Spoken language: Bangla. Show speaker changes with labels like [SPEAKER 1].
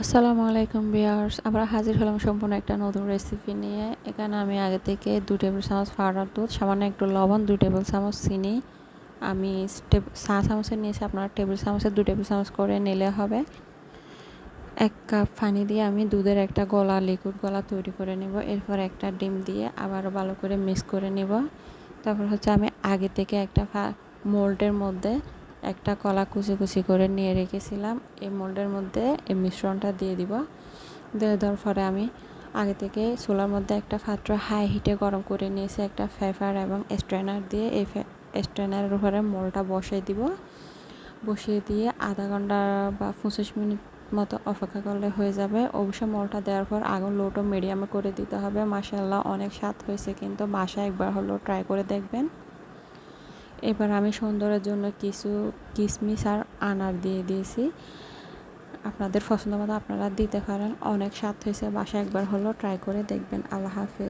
[SPEAKER 1] আসসালামু আলাইকুম বিয়ার্স আমরা হাজির হলাম সম্পূর্ণ একটা নতুন রেসিপি নিয়ে। এখানে আমি আগে থেকে দু টেবিল চামচ পাউডার দুধ, সামান্য একটু লবণ, দুই টেবিল চামচ চিনি। আমি চা চামচের নিয়েছি, আপনার টেবিল চামচের দু টেবিল চামচ করে নিলে হবে। এক কাপ পানি দিয়ে আমি দুধের একটা গলা লিকুইড গলা তৈরি করে নেব। এরপর একটা ডিম দিয়ে আবারও ভালো করে মিক্স করে নেব। তারপর হচ্ছে আমি আগে থেকে একটা মোল্ডের মধ্যে একটা কলা কুচি কুচি করে নিয়ে রেখেছিলাম। এই মোল্ডের মধ্যে এই মিশ্রণটা দিয়ে দিব। দিয়ে দেওয়ার পরে আমি আগে থেকে চুলার মধ্যে একটা পাত্র হাই হিটে গরম করে নিয়েছি, একটা ফেফার এবং স্ট্রেনার দিয়ে। এই স্ট্রেনারের উপরে মোলটা বসিয়ে দিব। বসিয়ে দিয়ে আধা ঘণ্টা বা পঁচিশ মিনিট মতো অপেক্ষা করলে হয়ে যাবে। অবশ্যই মলটা দেওয়ার পর আগুন লোটো মিডিয়ামে করে দিতে হবে। মাসাল্লাহ অনেক স্বাদ হয়েছে, কিন্তু বাসায় একবার হলেও ট্রাই করে দেখবেন। এবার আমি সুন্দরের জন্য কিছু কিশমিশ আর আনার দিয়ে দিয়েছি। আপনাদের পছন্দ মতো আপনারা দিতে পারেন। অনেক স্বাদ হয়েছে। বাসা একবার হলো ট্রাই করে দেখবেন। আল্লাহ হাফিজ।